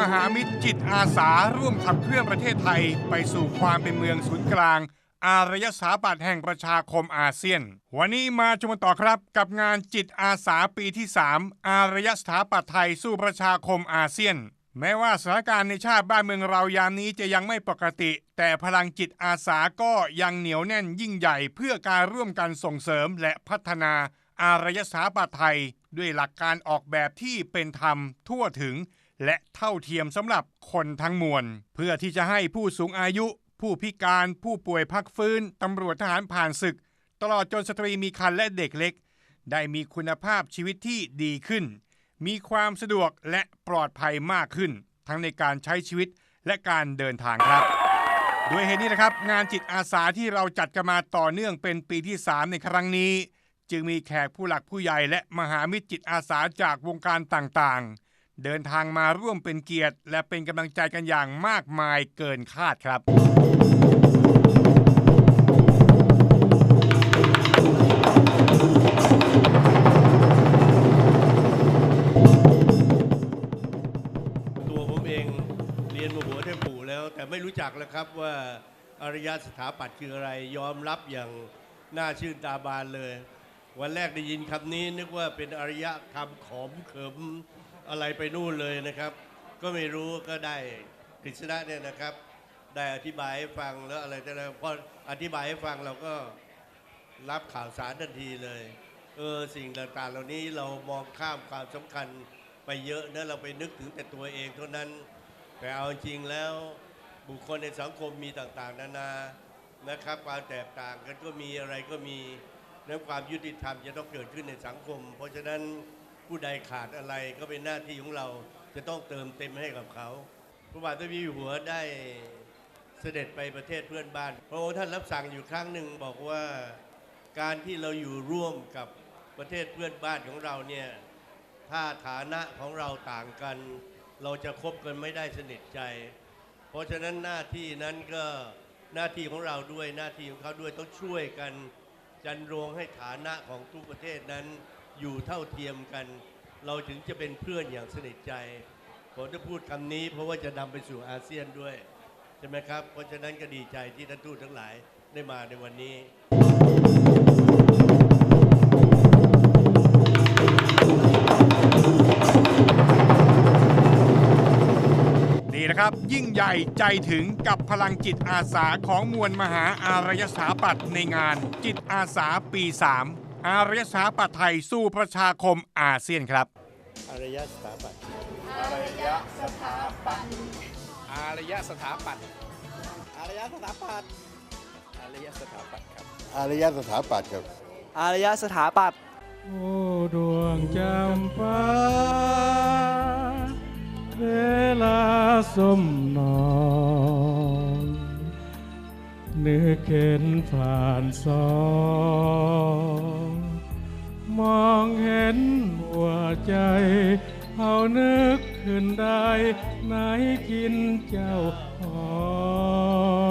มหามิตรจิตอาสาร่วมขัเพื่อประเทศไทยไปสู่ความเป็นเมืองศูนย์กลาง อารยสถาปัตย์แห่งประชาคมอาเซียน วันนี้มาชมกันต่อครับกับงานจิตอาสาปีที่ 3 อารยสถาปัตย์ไทยสู่ประชาคมอาเซียน แม้ว่าสถานการณ์ในชาติบ้านเมืองเรายามนี้จะยังไม่ปกติ แต่พลังจิตอาสาก็ยังเหนียวแน่นยิ่งใหญ่เพื่อการร่วมกันส่งเสริมและพัฒนาอารยสถาปัตย์ไทย ด้วยหลักการออกแบบที่เป็นธรรมทั่วถึงและเท่าเทียมสำหรับคนทั้งมวล เพื่อที่จะให้ผู้สูงอายุ ผู้พิการผู้ป่วยพักฟื้น ตำรวจทหารผ่านศึก ตลอดจนสตรีมีครรภ์และเด็กเล็ก ได้มีคุณภาพชีวิตที่ดีขึ้น มีความสะดวกและปลอดภัยมากขึ้น ทั้งในการใช้ชีวิตและการเดินทางครับ ด้วยเหตุนี้นะครับ งานจิตอาสาที่เราจัดกันมาต่อเนื่องเป็นปีที่ 3 ในครั้งนี้ จึงมีแขกผู้หลักผู้ใหญ่และมหามิตรจิตอาสาจากวงการต่างๆ เดินทางมาร่วมเป็นเกียรติ และเป็นกำลังใจกันอย่างมากมายเกินคาดครับ ตัวผมเองเรียนมาหัวเทพปู่แล้ว แต่ไม่รู้จักแล้วครับว่าอารยสถาปัตย์คืออะไร ยอมรับอย่างน่าชื่นตาบานเลย วันแรกได้ยินคำนี้นึกว่าเป็นอารยคำขอมเขิม อะไรไปนู่นเลยนะครับ ก็ไม่รู้ก็ได้กฤษณะเนี่ยนะครับ ได้อธิบายให้ฟังแล้วอะไรแต่ละพออธิบายให้ฟังเราก็รับข่าวสารทันทีเลยเออสิ่งต่างๆ เหล่านี้เรามองข้ามความสำคัญไปเยอะนะเราไปนึกถึงแต่ตัวเองเท่านั้น แต่เอาจริงแล้วบุคคลในสังคมมีต่างๆ นานานะครับความแตกต่างกันก็มีอะไรก็มีนั้นความยุติธรรมจะต้องเกิดขึ้นในสังคม เพราะฉะนั้น ผู้ใดขาดอะไรก็เป็นหน้าที่ของเราจะต้องเติมเต็มให้กับเขาพระบาทสมเด็จพระจ้าอยู่หัวได้เสด็จไปประเทศเพื่อนบ้าน พระองค์ท่านรับสั่งอยู่ครั้งหนึ่งบอกว่าการที่เราอยู่ร่วมกับประเทศเพื่อนบ้านของเราเนี่ยถ้าฐานะของเราต่างกัน เราจะคบกันไม่ได้สนิทใจ เพราะฉะนั้นหน้าที่นั้นก็หน้าที่ของเราด้วยหน้าที่ของเขาด้วยต้องช่วยกันจันโรงให้ฐานะของทุกประเทศนั้น อยู่เท่าเทียมกัน เราถึงจะเป็นเพื่อนอย่างสนิทใจผมจะพูดคำนี้เพราะว่าจะนำไปสู่อาเซียนด้วย ใช่ไหมครับ เพราะฉะนั้นก็ดีใจที่ท่านทูตทั้งหลายได้มาในวันนี้นี่นะครับ ยิ่งใหญ่ใจถึงกับพลังจิตอาสาของมวลมหาอารยสถาปัตย์ในงานจิตอาสาปี 3 อารยสถาปัตย์ไทยสู้ประชาคมอาเซียนครับ อารยสถาปัตย์อารยสถาปัตย์อารยสถาปัตย์อารยสถาปัตย์อารยสถาปัตย์ครับอารยสถาปัตย์ครับอารยสถาปัตย์โอ้ดวงจำปาเวลาสมนอ เห็นผ่านสองมองเห็นหัวใจเอานึกขึ้นได้ไหนกินเจ้าหอ